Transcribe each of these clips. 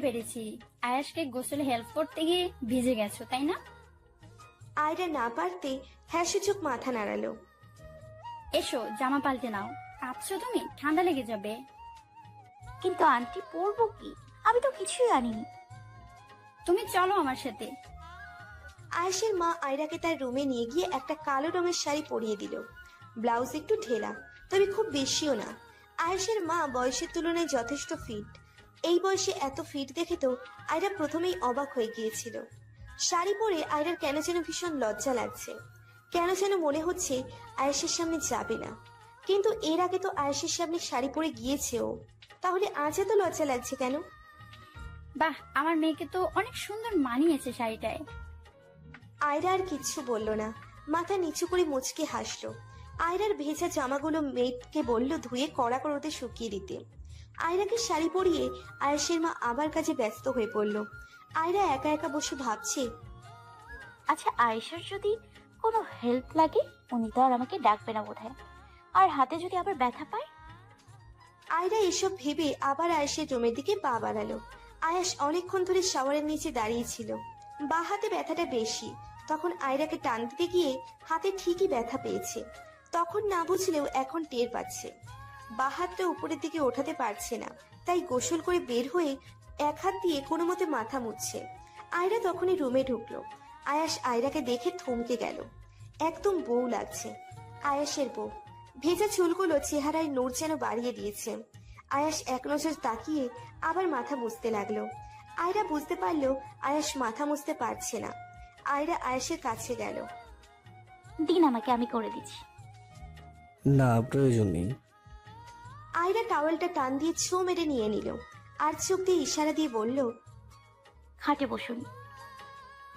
পেরেছি। আয়াসকে গোসলে হেল্প করতে গিয়ে ভিজে গেছো তাই না? আয়রা না পারতে হ্যাঁ সূচক মাথা নাড়ালো। এসো জামা পাল্টে নাও। কাঁপছো তুমি? ঠান্ডা লেগে যাবে। কিন্তু আন্টি পরবো কি? আমি তো কিছুই আনিনি। তুমি চলো আমার সাথে। আয়েশের মা আয়রাকে তার রুমে নিয়ে গিয়ে একটা কালো রঙের শাড়ি পরিয়ে দিল। ব্লাউজ একটু ঢেলা তবে খুব বেশিও না। আয়েশের মা বয়সের তুলনায় যথেষ্ট ফিট এই বয়সে এত ফিট দেখে তো আয়রা প্রথমেই অবাক হয়ে গিয়েছিল। শাড়ি পরে আয়রার কেন যেন ভীষণ লজ্জা লাগছে। কেন যেন মনে হচ্ছে আয়েশের সামনে যাবে না। কিন্তু এর আগে তো আয়েশের সামনে শাড়ি পরে গিয়েছে ও। তাহলে আজ এত লজ্জা লাগছে কেন? বাহ আমার মেয়েকে তো অনেক সুন্দর মানিয়েছে শাড়িটায়। আয়রা আর কিচ্ছু বলল না। মাথা নিচু করে মুচকে হাসলো। আয়রার ভেজা জামাগুলো মেয়েকে বলল ধুয়ে কড়া করতে শুকিয়ে দিতে। আয়রাকে শাড়ি পরিয়ে আয়েশের মা আবার কাজে ব্যস্ত হয়ে পড়ল। আয়রা একা একা বসে ভাবছে আচ্ছা আয়েশার যদি কোনো হেল্প লাগে, উনি তো আর আমাকে ডাকবে না বোধহয়। আর হাতে যদি আবার ব্যথা পায়? আয়রা এসব ভেবে আবার আয়েশের রুমের দিকে পা বাড়ালো। আয়াস অনেকক্ষণ ধরে শাওয়ারের নিচে দাঁড়িয়েছিল। বা হাতে ব্যথাটা বেশি। তখন আয়রাকে টান দিতে গিয়ে হাতে ঠিকই ব্যথা পেয়েছে। তখন না বুঝলেও এখন টের পাচ্ছে। বা হাতটা উপরের দিকে ওঠাতে পারছে না, তাই গোসল করে বের হয়ে এক হাত দিয়ে কোনো মতে মাথা মুছছে। আয়রা তখনই রুমে ঢুকলো। আয়াস আয়রাকে দেখে থমকে গেল। একদম বউ লাগছে। আয়াসের বউ। ভেজা চুলগুলো চেহারায় নোর যেন বাড়িয়ে দিয়েছে। আয়াস এক নজর তাকিয়ে আবার মাথা মুছতে লাগল। আয়রা বুঝতে পারল আয়াস মাথা মুছতে পারছে না। আয়রা আয়াসের কাছে গেল। দিন আমাকে আমি করে দিচ্ছি। না প্রয়োজন নেই। আয়রা টাওয়েলটা টান দিয়ে ছো মেরে নিয়ে নিল। আর চোখ দিয়ে ইশারা দিয়ে বলল খাটে বসুন।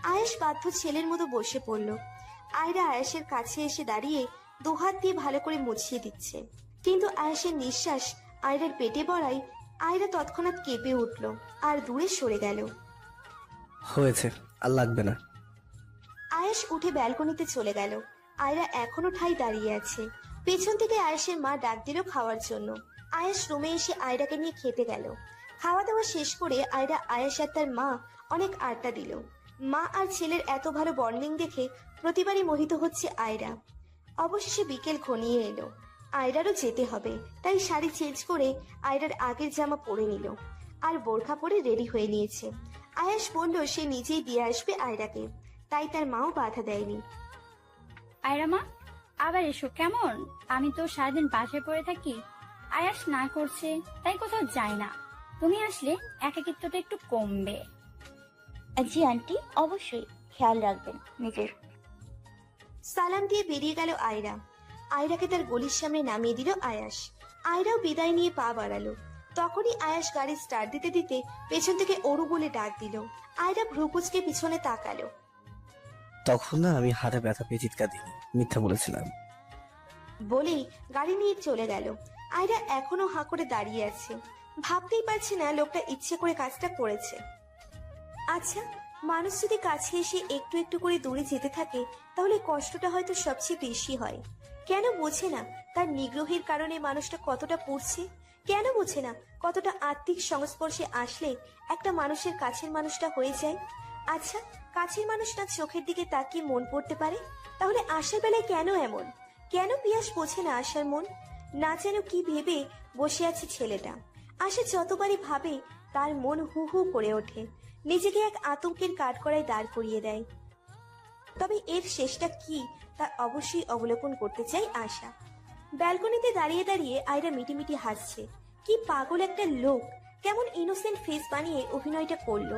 আয়েশ বাধ্য ছেলের মতো বসে পড়ল। আয়রা আয়েশের কাছে এসে দাঁড়িয়ে দুহাত দিয়ে ভালো করে মুছিয়ে দিচ্ছে। কিন্তু আয়েশের নিঃশ্বাস আয়রার পেটে পড়ায় আয়রা তৎক্ষণাৎ কেঁপে উঠল আর দূরে সরে গেল। হয়েছে আর লাগবে না। আয়েশ উঠে ব্যালকনিতে চলে গেল। আয়রা এখনও ঠাই দাঁড়িয়ে আছে। পেছন থেকে আয়েশের মা ডাক দিল খাওয়ার জন্য। আয়েশ রুমে এসে আয়রাকে নিয়ে খেতে গেল। খাওয়া দাওয়া শেষ করে আয়রা আয়েশ আর তার মা অনেক আড্ডা দিল। মা আর ছেলের এত ভালো বন্ডিং দেখে প্রতিবারই মোহিত হচ্ছে আয়রা। অবশেষে বিকেল ঘনিয়ে এলো। আয়রারও যেতে হবে, তাই শাড়ি চেঞ্জ করে আয়রার আগের জামা পরে নিল আর বোরখা পরে রেডি হয়ে নিয়েছে। আয়াস বলল, সে নিজেই দিয়ে আসবে আয়রাকে। তাই তার মাও বাধা দেয়নি। আয়রা মা আবার এসো কেমন? আমি তো সারাদিন বাসায় পড়ে থাকি। আয়াস না করছে তাই কোথাও যাই না। তুমি আসলে একাকিত্বটা একটু কমবে। জি আন্টি অবশ্যই। খেয়াল রাখবেন নিজের। সালাম দিয়ে বেরিয়ে গেল আয়রা। আয়রাকে তার গলির সামনে নামিয়ে দিল আয়াস। আয়রাও বিদায় নিয়ে পা বাড়ালো। তখনই আয়াস গাড়ি স্টার্ট দিতে দিতে পেছন থেকে অরু বলে ডাক দিল। আয়রা ভ্রুকুচকে পিছনে তাকালো। তখন না আমি হাতে ব্যথা পেয়ে চিৎকার দিই মিথ্যা বলেছিলাম। বলেই গাড়ি নিয়ে চলে গেল। আয়রা এখনও হাঁ করে দাঁড়িয়ে আছে। ভাবতেই পারছে না লোকটা ইচ্ছে করে কাজটা করেছে। আচ্ছা মানুষ যদি কাছে এসে একটু একটু করে দূরে যেতে থাকে, তাহলে কষ্টটা হয়তো সবচেয়ে বেশি হয়। কেন বোঝে না তার নিগ্রহের কারণে মানুষটা কতটা পড়ছে? কেন বোঝে না কতটা আত্মিক সংস্পর্শে আসলে একটা মানুষের কাছের মানুষটা হয়ে যায়? আচ্ছা কাছের মানুষ না চোখের দিকে তাকিয়ে মন পড়তে পারে? তাহলে আসার বেলায় কেন এমন? কেন পিয়াস বোঝে না আশার মন? না যেন কি ভেবে বসে আছে ছেলেটা। আশা যতবারই ভাবে, তার মন হু হু করে ওঠে। নিজেকে এক আতঙ্কের কাঠকড়ায় দাঁড় করিয়ে দেয়। তবে এর শেষটা কি, তা অবশ্যই অবলোকন করতে চাই আশা। ব্যালকনিতে দাঁড়িয়ে দাঁড়িয়ে আয়রা মিটিমিটি হাসছে। কি পাগল একটা লোক! কেমন ইনোসেন্ট ফেস বানিয়ে অভিনয়টা করল।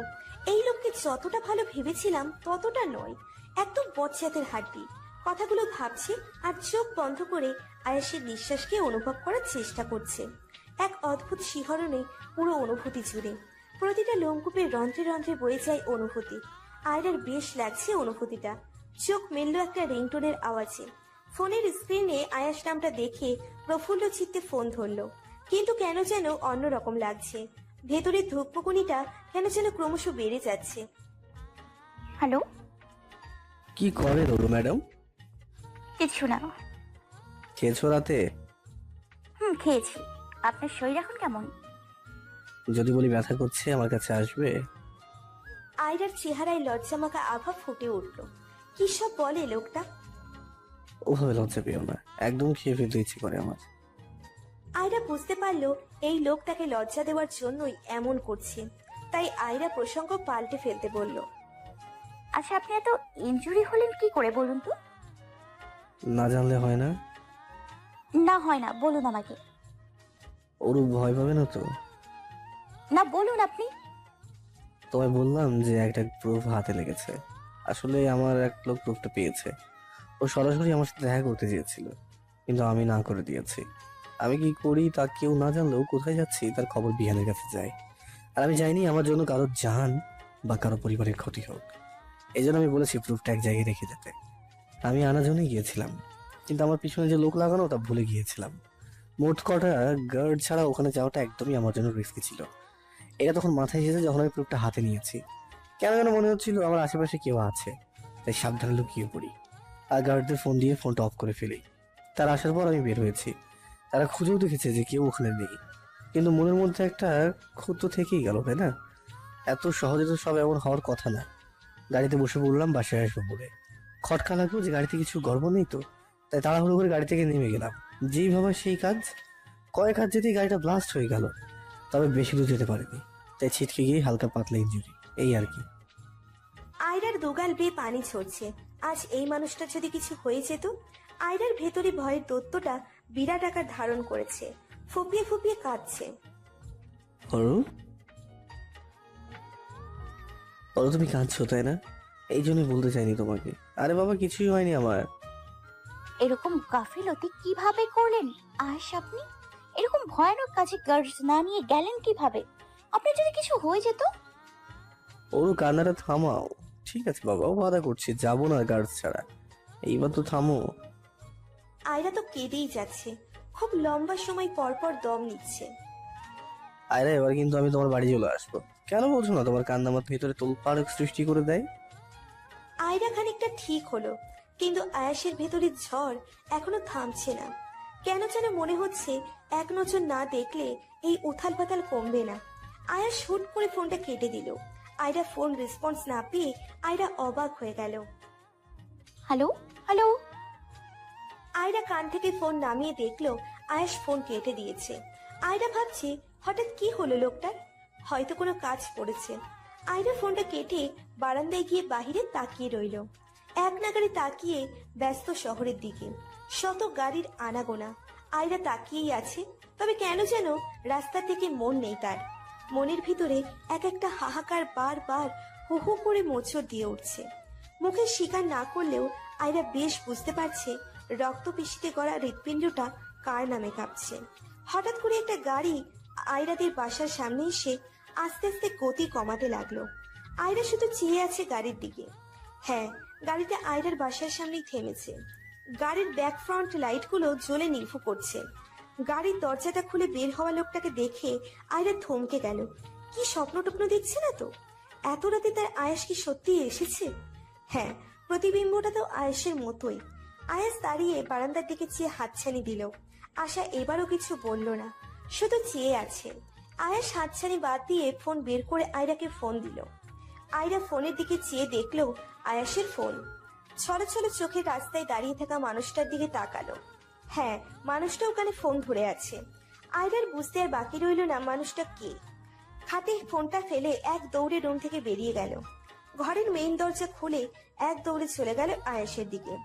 এই লোককে যতটা ভালো ভেবেছিলাম, ততটা নয়। একদম বচ্চাতের হাড্ডি। কথাগুলো ভাবছে আর চোখ বন্ধ করে আয়াসের নিঃশ্বাসকে অনুভব করার চেষ্টা করছে। এক অদ্ভুত শিহরণে পুরো অনুভূতি জুড়ে। প্রতিটা লোমকূপের রন্ধ্রে রন্ধ্রে বয়ে যায় অনুভূতি। আয়রার বেশ লাগছে অনুভূতিটা। চোখ মেলল একটা রিংটোনের আওয়াজে। ফোনের স্ক্রিনে আয়াস নামটা দেখে প্রফুল্ল চিত্তে ফোন ধরলো। কিন্তু কেন যেন অন্যরকম লাগছে। ভেতরের ধূপকুনিটা কেন যেন ক্রমশ বেড়ে যাচ্ছে। হ্যালো? কি করে রোলু ম্যাডাম? কিছু না। খেয়েছো রাতে? হুম খেয়েছি। আপনার শরীর এখন কেমন? যদি বলি ব্যথা করছে আমার কাছে আসবে। আয়রার চেহারায় লজ্জামাখা আভা ফুটে উঠল। কি সব বলে লোকটা? ওভাবে লজ্জা পেও না। একদম খেয়ে ফেলতে ইচ্ছে করে আমার। আয়রা বুঝতে পারল এই লোক তাকে লজ্জা দেওয়ার জন্যই এমন করছে। তাই আয়রা প্রসঙ্গ পাল্টে ফেলতে বলল আচ্ছা আপনি এত ইনজুরি হলেন কি করে বলুন তো? না জানলে হয় না? না হয় না বলুন আমাকে। ওরূপ ভয় পাবে না তো? না বলুন আপনি। তোমায় বললাম যে একটা প্রুফ হাতে লেগেছে। আসলে আমার এক লোক প্রুফটা পেয়েছে। ও সরাসরি আমার সাথে দেখা করতে চেয়েছিল কিন্তু আমি না করে দিয়েছি। আমি কি করি তা কেউ না জানলেও কোথায় যাচ্ছি তার খবর বিহানের কাছে যায় আর আমি যাইনি আমার জন্য কারও জান বা কারও পরিবারের ক্ষতি হোক। এই জন্য আমি বলেছি প্রুফটা এক জায়গায় রেখে যেতে। আমি আনার জন্যই গিয়েছিলাম, কিন্তু আমার পিছনে যে লোক লাগানো তা ভুলে গিয়েছিলাম। মোট কটা গার্ড ছাড়া ওখানে যাওয়াটা একদমই আমার জন্য রিস্কি ছিল। এটা তখন মাথায় এসেছে যখন আমি প্রুফটা হাতে নিয়েছি। কেন কেন মনে হচ্ছিল আমার আশেপাশে কেউ আছে, তাই সাবধানে লুকিয়ে পড়ি। আর গার্ডদের ফোন দিয়ে ফোনটা অফ করে ফেলি। তার আসার পর আমি বের হয়েছি। তারা খুঁজেও দেখেছে যে কেউ ওখানে নেই। কিন্তু মনের মধ্যে একটা ক্ষুদ তো থেকেই গেল, তাই না? এত সহজে তো সব এমন হওয়ার কথা না। গাড়িতে বসে পড়লাম, বাসায় আসব বলে। খটকা লাগল যে গাড়িতে কিছু গর্ব নেই তো, তাই তাড়াহুড়ো করে গাড়ি থেকে নেমে গেলাম। যেই ভাবা সেই কাজ, কয়েক হাত যেতেই গাড়িটা ব্লাস্ট হয়ে গেল। তবে বেশি দূর যেতে পারেনি। তাই ছিটকে গিয়ে হালকা পাতলা ইঞ্জুরি এই আর কি। আয়রার দুগাল বেয়ে পানি ঝরছে। আজ এই মানুষটা যদি কিছু হয়ে যেত, আয়রার ভেতরে ভয়ের দত্তটা বিরাট আকার ধারণ করেছে। ফুপিয়ে ফুপিয়ে কাঁদছে। অরু অরু তুমি কাঁদছো তাই না? এই জন্যই বলতে চাইনি তোমাকে। আরে বাবা কিছুই হয়নি আমার। এরকম গাফিলতি কীভাবে করলেন? আয়েশ আপনি? এরকম ভয়ানক কাজে গার্ডস না নিয়ে গেলেন কীভাবে? আপনার যদি কিছু হয়ে যেত? ওরু কান্নাটা থামাও। ঠিক আছে বাবা ওয়াদা করছি যাব না গার্ডস ছাড়া। এইবার তো থামো। আয়রা তো কেঁদেই যাচ্ছে। খুব লম্বা সময় পর পর দম নিচ্ছে। আয়রা এবার কিন্তু আমি তোমার বাড়ি চলে আসব। কেন বলছো না তোমার কান্না আমার ভেতরে তোলপাড় সৃষ্টি করে দেয়? আয়রা খানিকটা ঠিক হলো কিন্তু আয়াসের ভেতরে ঝড় এখনও থামছে না। কেন যেন মনে হচ্ছে এক নজর না দেখলে এই উথাল পাতাল কমবে না। আয়াস হুট করে ফোনটা কেটে দিল। আয়রা ফোন রেসপন্স না পেয়ে আয়রা অবাক হয়ে গেল। হ্যালো হ্যালো আয়রা কান থেকে ফোন নামিয়ে দেখল আয়াস ফোন কেটে দিয়েছে। আয়রা ভাবছে, হঠাৎ কি হলো লোকটার? হয়তো কোনো কাজ পড়েছে। আয়রা ফোনটা কেটে বারান্দায় গিয়ে বাহিরে তাকিয়ে রইল। এক নাগারে তাকিয়ে ব্যস্ত শহরের দিকে। শত গাড়ির আনাগোনা। আয়রা তাকিয়েই আছে। তবে কেন যেন রাস্তা থেকে মন নেই তার। মনের ভিতরে এক একটা হাহাকার বারবার হু হু করে মোচড় দিয়ে উঠছে। মুখে স্বীকার না করলেও আয়রা বেশ বুঝতে পারছে রক্তপিসিতে গড়া হৃৎপিণ্ডটা কার নামে কাঁপছে। হঠাৎ করে একটা গাড়ি আয়রাদের বাসার সামনে এসে আস্তে আস্তে গতি কমাতে লাগল। আয়রা শুধু চেয়ে আছে গাড়ির দিকে। হ্যাঁ গাড়িটা আয়রার বাসার সামনেই থেমেছে। গাড়ির ব্যাক ফ্রন্ট লাইটগুলো জ্বলে নির্ভু করছে। গাড়ির দরজাটা খুলে বের হওয়া লোকটাকে দেখে আয়রা থমকে গেল। কি স্বপ্ন টপ্ন দেখছে না তো? এত রাতে তার আয়াস কি সত্যি এসেছে? হ্যাঁ প্রতিবিম্বটা তো আয়েসের মতোই। আয়াস দাঁড়িয়ে বারান্দার দিকে চেয়ে হাতছানি দিল। আশা এবারও কিছু বলল না। শুধু চেয়ে আছে। আয়াস হাতছানি বাদ দিয়ে ফোন বের করে আয়রাকে ফোন দিল। আয়রা ফোনের দিকে চেয়ে দেখল আয়াসের ফোন। ছলো ছলো চোখে রাস্তায় দাঁড়িয়ে থাকা মানুষটার দিকে তাকালো। হ্যাঁ মানুষটা ওখানে ফোন ধরে আছে। আয়রার বুঝতে আর বাকি রইল না মানুষটা কে। হাতে ফোনটা ফেলে এক দৌড়ে রুম থেকে বেরিয়ে গেল। ঘরের মেইন দরজা খুলে এক দৌড়ে চলে গেল আয়াসের দিকে।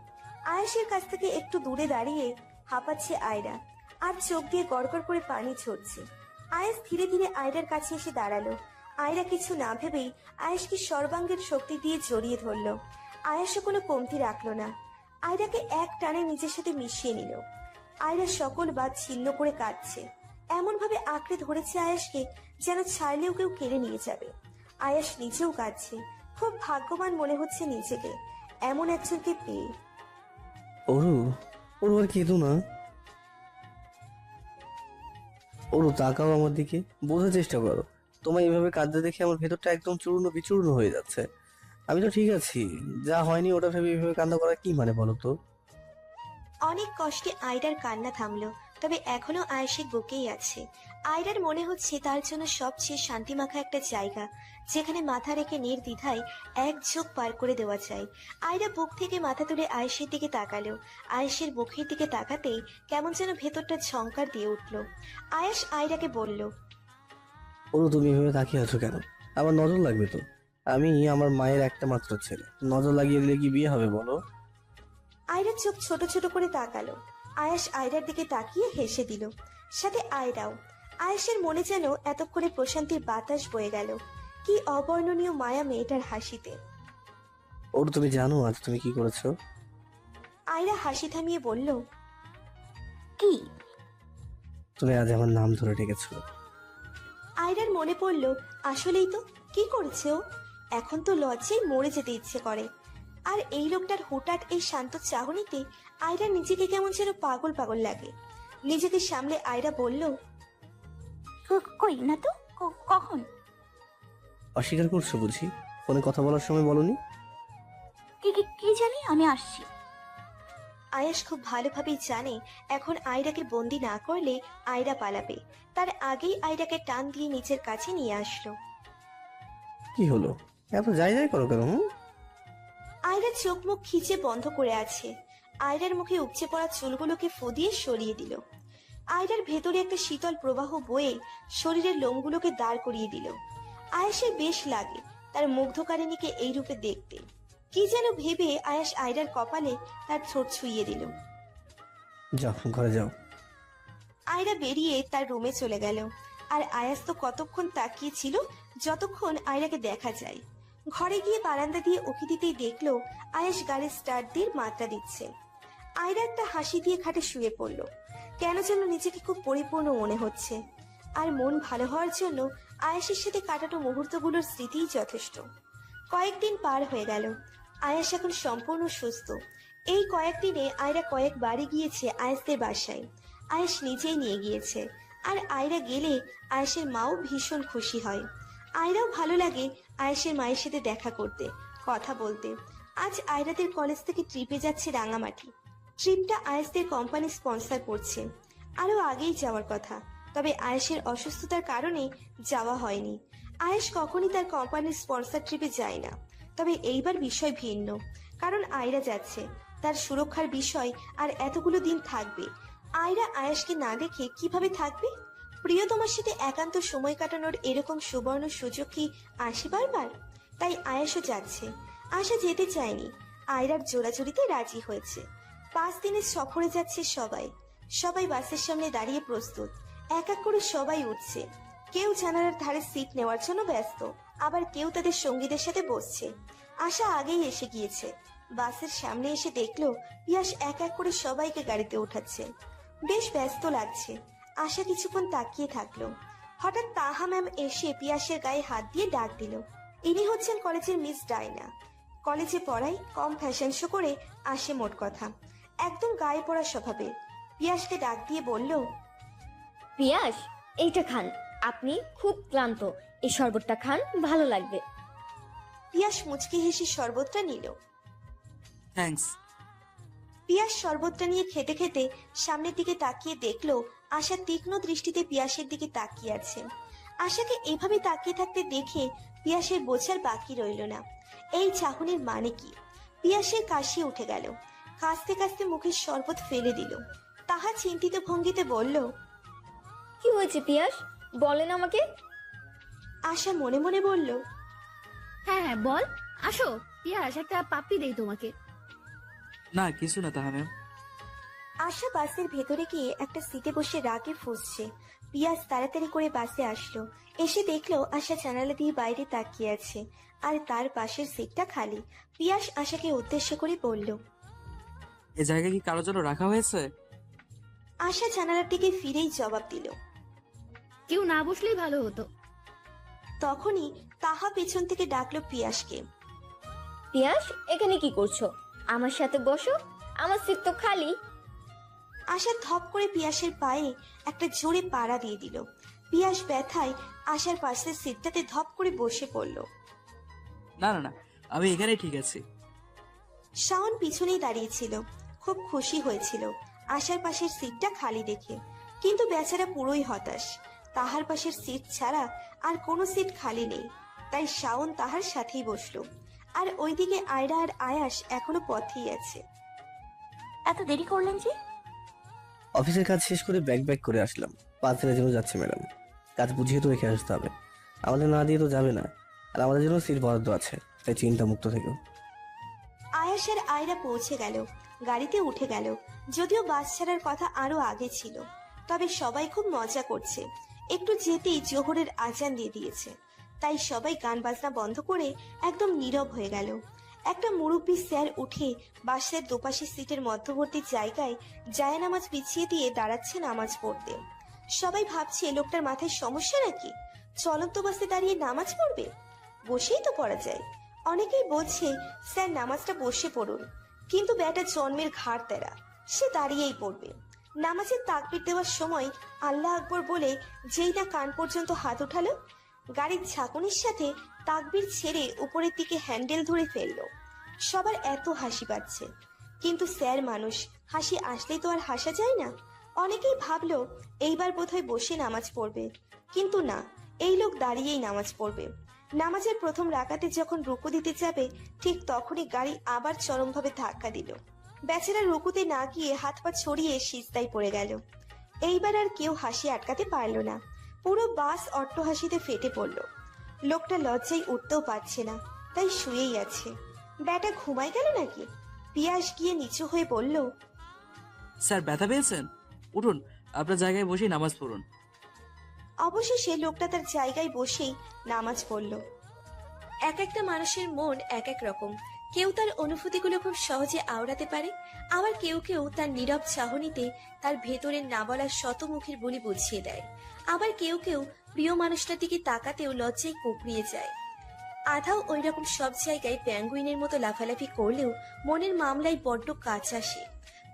আয়াসের কাছ থেকে একটু দূরে দাঁড়িয়ে হাঁপাচ্ছে আয়রা আর চোখ দিয়ে গড়গড় করে পানি ছড়ছে আয়াস ধীরে ধীরে আয়রার কাছে এসে দাঁড়াল। আয়রা কিছু না ভেবেই আয়াসকে সর্বাঙ্গের শক্তি দিয়ে জড়িয়ে ধরল। আয়াসও কোনো কমতি রাখল না। আয়রাকে এক টানে নিজের সাথে মিশিয়ে নিল। আয়রা সকল বাদ ছিন্ন করে কাঁদছে। এমন ভাবে আঁকড়ে ধরেছে আয়াসকে যেন ছাড়লেও কেউ কেড়ে নিয়ে যাবে। আয়াস নিজেও কাঁদছে। খুব ভাগ্যবান মনে হচ্ছে নিজেকে। এমন একজনকে পেয়ে। ওরু ওরু আর কেঁদো না। ওরু তাকাও আমার দিকে। বোঝার চেষ্টা করো। তোমায় এভাবে কাঁদতে দেখে আমার ভেতরটা একদম চূর্ণ বিচূর্ণ হয়ে যাচ্ছে। আমি তো ঠিক আছি। যা হয়নি ওটা ভেবে এভাবে কান্না করা কি মানে বলো তো? অনেক কষ্টে আয়রার কান্না থামলো। তবে এখনও আয়েশের বুকেই আছে। আয়রার মনে হচ্ছে তার জন্য সবচেয়ে শান্তিমাখা একটা জায়গা যেখানে মাথা রেখে নির্দ্বিধায় এক ঝোঁক পার করে দেওয়া যায়। আয়রা বুক থেকে মাথা তুলে আয়েশের দিকে তাকালো। আয়েশের বুকের দিকে তাকাতেই কেমন যেন ভেতরটা ঝংকার দিয়ে উঠল। আয়েশ আয়রাকে বলল ওরও তুমি এভাবে তাকিয়ে আছো কেন? আমার নজর লাগবে তো। আমি আমার মায়ের একটা মাত্র ছেলে। নজর লাগিয়ে দিলে কি বিয়ে হবে বলো? আয়রার চোখ ছোট ছোট করে তাকালো। আয়াস আয়রার দিকে তাকিয়ে হেসে দিল সাথে আয়রাও আয়াসের মনে যেন এতক্ষণে প্রশান্তির বাতাস বয়ে গেল। কি অবর্ণনীয় মায়া মেয়েটার হাসিতে। ওর তুমি জানো আজ তুমি কি করেছ? আয়রা হাসি থামিয়ে বলল কি? তুমি আজ আমার নাম ধরে ডেকেছো। আয়রার মনে পড়ল আসলেই তো কি করেছে ও? এখন তো লজ্জায় মরে যেতে ইচ্ছে করে। আর এই লোকটার হুটাট এই শান্ত চাহনিতে আয়রা নিজেকে কেমন যেন পাগল পাগল লাগে। নিজেকে সামলে আয়রা বলল ক- কই না তো? ক- কখন? অস্বীকার করছ বুঝি? ফোনে কথা বলার সময় বলনি? কি কি- কি জানি আমি আসছি। আয়াস খুব ভালোভাবেই জানে এখন আয়রাকে বন্দি না করলে আয়রা পালাবে। তার আগেই আয়রাকে টান দিয়ে নিজের কাছে নিয়ে আসলো। কি হলো? এত যাই যাই করো কেন হুম? আয়রা চোখ মুখ খিচে বন্ধ করে আছে। আয়রার মুখে উপচে পড়া চুলগুলোকে ফদিয়ে সরিয়ে দিল। আয়রার ভেতরে একটা শীতল প্রবাহ বয়ে শরীরের লোমগুলোকে দাঁড় করিয়ে দিল। আয়াসের বেশ লাগে তার মুগ্ধকারিণীকে এই রূপে দেখতে। কি যেন ভেবে আয়াস আয়রার কপালে তার ঠোঁট ছুঁয়ে দিল। যাও ঘরে যাও। আয়রা বেরিয়ে তার রুমে চলে গেল। আর আয়াস তো কতক্ষণ তাকিয়ে ছিল যতক্ষণ আয়রাকে দেখা যায়। ঘরে গিয়ে বারান্দা দিয়ে উকি দিতেই দেখল আয়াস গাড়ির স্টার্ট দিয়ে মাত্রা দিচ্ছে। আয়রা একটা হাসি দিয়ে খাটে শুয়ে পড়ল। কেন যেন নিজেকে খুব পরিপূর্ণ মনে হচ্ছে। আর মন ভালো হওয়ার জন্য আয়াসের সাথে কাটানো মুহূর্তগুলোর স্মৃতিই যথেষ্ট। কয়েকদিন পার হয়ে গেল। আয়াস এখন সম্পূর্ণ সুস্থ। এই কয়েকদিনে আয়রা কয়েক বাড়ি গিয়েছে আয়াসদের বাসায়। আয়েশ নিজেই নিয়ে গিয়েছে। আর আয়রা গেলে আয়েশের মাও ভীষণ খুশি হয়। আয়রাও ভালো লাগে আয়েশের মায়ের সাথে দেখা করতে, কথা বলতে। আজ আয়রাদের কলেজ থেকে ট্রিপে যাচ্ছে রাঙামাটি। ট্রিপটা আয়েসদের কোম্পানি স্পন্সর করছে। আরও আগেই যাওয়ার কথা, তবে আয়েশের অসুস্থতার কারণে যাওয়া হয়নি। আয়েশ কখনই তার কোম্পানির স্পন্সর ট্রিপে যায় না, তবে এইবার বিষয় ভিন্ন। কারণ আয়রা যাচ্ছে, তার সুরক্ষার বিষয় আর এতগুলো দিন থাকবে। আয়রা আয়াসকে না দেখে কীভাবে থাকবে? প্রিয়তমার সাথে একান্ত সময় কাটানোর এরকম সুবর্ণ সুযোগ কি আসে বারবার? তাই আয়াসও যাচ্ছে। আশা যেতে চায়নি। আয়রার জোড়াজুড়িতে রাজি হয়েছে। পাঁচ দিনের সফরে যাচ্ছে সবাই। সবাই বাসের সামনে দাঁড়িয়ে প্রস্তুত। এক এক করে সবাই উঠছে। কেউ জানালার ধারে সিট নেওয়ার জন্য ব্যস্ত। আবার কেউ তাদের সঙ্গীদের সাথে বসছে। আশা আগেই এসে গিয়েছে। বাসের সামনে এসে দেখল, পিয়াস এক এক করে সবাইকে গাড়িতে উঠাচ্ছে। বেশ ব্যস্ত লাগছে। আশা কিছুক্ষণ তাকিয়ে থাকল। হঠাৎ তাহা ম্যাম এসে পিয়াসের গায়ে হাত দিয়ে ডাক দিল। ইনি হচ্ছেন কলেজের মিস ডায়না। কলেজে পড়াই কম ফ্যাশন শো করে আসে মোট কথা। একদম গায়ে পড়া স্বভাবের পিয়াসকে ডাক দিয়ে বলল পিয়াস এইটা খান। আপনি খুব ক্লান্ত। এই শরবতটা খান ভালো লাগবে। পিয়াস মুচকি হেসে শরবতটা নিল। থ্যাঙ্কস পিয়াস শরবতটা নিয়ে খেতে খেতে সামনের দিকে তাকিয়ে দেখল আশা তীক্ষ্ণ দৃষ্টিতে পিয়াসের দিকে তাকিয়ে আছে। আশাকে এভাবে তাকিয়ে থাকতে দেখে পিয়াসের বোঝার বাকি রইল না। এই চাহনির মানে কি? পিয়াসের কাশি উঠে গেল। কাঁচতে কাঁচতে মুখের শরবত ফেলে দিল। তাহা চিন্তিত ভঙ্গিতে বলল কি হয়েছে পিয়াস? বলেন আমাকে? আশা মনে মনে বলল হ্যাঁ হ্যাঁ বল। আসো পিয়াস একটা পাপ্পি দেই তোমাকে। না কিছু না তাহা ম্যাম। আশা বাসের ভেতরে গিয়ে একটা সিটে বসে রাগে ফুসছে। পিয়াস তাড়াতাড়ি করে বাসে আসলো। এসে দেখল আশা জানালা দিয়ে বাইরে তাকিয়ে আছে আর তার পাশের সিটটা খালি। পিয়াস আশাকে উদ্দেশ্য করে বলল এ জায়গায় কি কারোর জন্য রাখা হয়েছে? আশা জানালার দিকে ফিরেই জবাব দিল। কেউ না বসলেই ভালো হতো। তখনই তাহা পেছন থেকে ডাকলো পিয়াসকে। পিয়াস এখানে কি করছ? আমার সাথে বসো আমার সিট তো খালি। আশা ধপ করে পিয়াসের পায়ে একটা জোরে পাড়া দিয়ে দিল। পিয়াস ব্যথায় আশার পাশের সিটটাতে ধপ করে বসে পড়ল। না না না আমি এখানেই ঠিক আছি। শাওন পিছনেই দাঁড়িয়েছিল খুব খুশি হয়েছিল। আশার পাশের সিটটা খালি দেখে। কিন্তু বেচারা পুরোই হতাশ। তাহার পাশের সিট ছাড়া আর কোনো সিট খালি নেই। তাই শাওন তাহার সাথেই বসল। আর ওইদিকে আয়রা আর আয়াস এখনও পথেই আছে। এত দেরি করলেন যে? অফিসের কাজ শেষ করে ব্যাগ ব্যাগ করে আসলাম। পাঁচ দিনের জন্য যাচ্ছে ম্যাডাম। কাজ বুঝিয়ে তো রেখে আসতে হবে। আমাদের না দিয়ে তো যাবে না। আর আমাদের জন্য সিট বরাদ্দ আছে। তাই চিন্তা মুক্ত থেকো আয়াস আর আয়রা পৌঁছে গেল। গাড়িতে উঠে গেল। যদিও বাস ছাড়ার কথা আরও আগে ছিল, তবে সবাই খুব মজা করছে। একটু যেতেই জোহরের আজান দিয়ে দিয়েছে। তাই সবাই গান বাজনা বন্ধ করে একদম নীরব হয়ে গেল। একটা মুরব্বী স্যার উঠে বাসের দুপাশে সিটের মধ্যবর্তী জায়গায় জায়া নামাজ বিছিয়ে দিয়ে দাঁড়াচ্ছে নামাজ পড়তে। সবাই ভাবছে লোকটার মাথায় সমস্যা নাকি? চলন্ত বাসে দাঁড়িয়ে নামাজ পড়বে? বসেই তো পড়া যায়। অনেকেই বলছে, স্যার, নামাজটা বসে পড়ুন। কিন্তু ব্যাটা জন্মের ঘাড় তেরা সে দাঁড়িয়েই পড়বে। নামাজের তাকবির দেওয়ার সময় আল্লাহ আকবর বলে, যেই না কান পর্যন্ত হাত উঠালো, গাড়ির ঝাঁকুনির সাথে তাকবির ছেড়ে উপরের দিকে হ্যান্ডেল ধরে ফেলল। সবার এত হাসি পাচ্ছে। কিন্তু স্যার মানুষ, হাসি আসলেই তো আর হাসা যায় না। অনেকেই ভাবলো, এইবার বোধহয় বসে নামাজ পড়বে। কিন্তু না, এই লোক দাঁড়িয়েই নামাজ পড়বে। নামাজের প্রথম রাকাতে যখন রুকু দিতে যাবে, ঠিক তখনই গাড়ি আবার চরমভাবে ধাক্কা দিল। বেচারা রুকুতে না গিয়ে হাত পা ছড়িয়ে সিজদায় পড়ে গেল। এইবার আর কেউ হাসি আটকাতে পারল না। পুরো বাস অট্ট হাসিতে ফেটে পড়ল। লোকটা লজ্জায় উঠতেও পারছে না, তাই শুয়েই আছে। ব্যাটা ঘুমাই গেল নাকি? পিয়াস গিয়ে নিচু হয়ে বলল, স্যার, ব্যথা পেয়েছেন? উঠুন, আপনার জায়গায় বসেই নামাজ পড়ুন। অবশেষে লোকটা তার জায়গায় বসেই নামাজ পড়ল। এক একটা মানুষের মন এক এক রকম। কেউ তার অনুভূতিগুলো খুব সহজে আওড়াতে পারে, আবার কেউ কেউ তার নীরব চাহনিতে তার ভেতরের না বলা শতমুখের বলি বুঝিয়ে দেয়। আবার কেউ কেউ প্রিয় মানুষটার দিকে তাকাতেও লজ্জায় কুকড়িয়ে যায়। আধাও ওই রকম সব জায়গায় প্যাঙ্গুইনের মতো লাফালাফি করলেও মনের মামলায় বড্ড কাজ আসে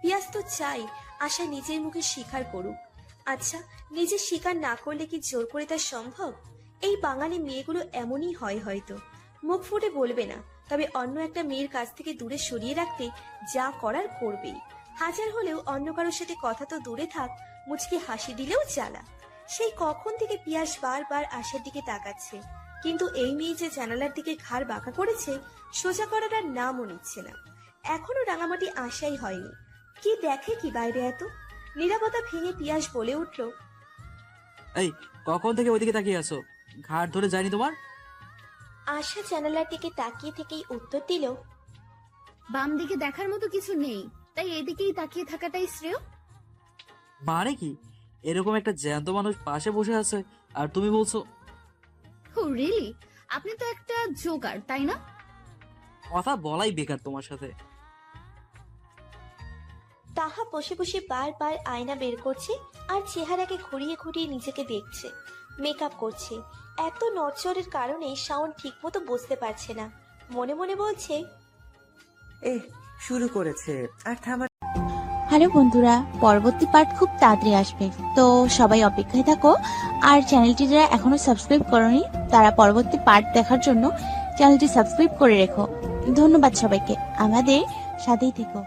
পিয়াস তো চাই, আশা নিজের মুখে স্বীকার করুক। আচ্ছা নিজে স্বীকার না করলে কি জোর করে তা সম্ভব? এই বাঙালি মেয়েগুলো এমনই হয় হয়তো। মুখ ফুটে বলবে না, তবে অন্য একটা মেয়ের কাছ থেকে দূরে সরিয়ে রাখতে যা করার করবেই। হাজার হলেও অন্য কারোর সাথে কথা তো দূরে থাক, মুচকি হাসি দিলেও জ্বালা। সেই কখন থেকে পিয়াস বারবার আশার দিকে তাকাচ্ছে। কিন্তু এই মেয়ে যে জানালার দিকে ঘাড় বাঁকা করেছে, সোজা করার আর নামও নিচ্ছে না। এখনও রাঙামাটি আশাই হয়নি। কি দেখে কি বাইরে এত? নিরাপত্তা ভেঙে পিয়াস বলে উঠল এই কখন থেকে ওইদিকে তাকিয়ে আছো? ঘাট ধরে যায়নি তোমার? আশা জানালার দিকে তাকিয়ে থেকেই উত্তর দিল বাম দিকে দেখার মতো কিছু নেই তাই এদিকেই তাকিয়ে থাকাটাই শ্রেয়। মানে কি? এরকম একটা জ্যান্ত মানুষ পাশে বসে আছে আর তুমি বলছো ও রিয়েলি আপনি তো একটা জোকার তাই না? কথা বলাই বেকার তোমার সাথে। তাহা বসে বসে বারবার আয়না বের করছে আর চেহারাকে ঘুরিয়ে ঘুরিয়ে নিজেকে দেখছে। মেকআপ করছে। এত নড়চড়ের কারণে শাওন ঠিকমতো বুঝতে পারছে না। মনে মনে বলছে এ শুরু করেছে। আর থামার হ্যালো বন্ধুরা পরবর্তী পার্ট খুব তাড়াতাড়ি আসবে। তো সবাই অপেক্ষায় থাকো। আর চ্যানেলটি যারা এখনও সাবস্ক্রাইব করনি তারা পরবর্তী পার্ট দেখার জন্য চ্যানেলটি সাবস্ক্রাইব করে রেখো। ধন্যবাদ সবাইকে। আমাদের সাথেই থেকো।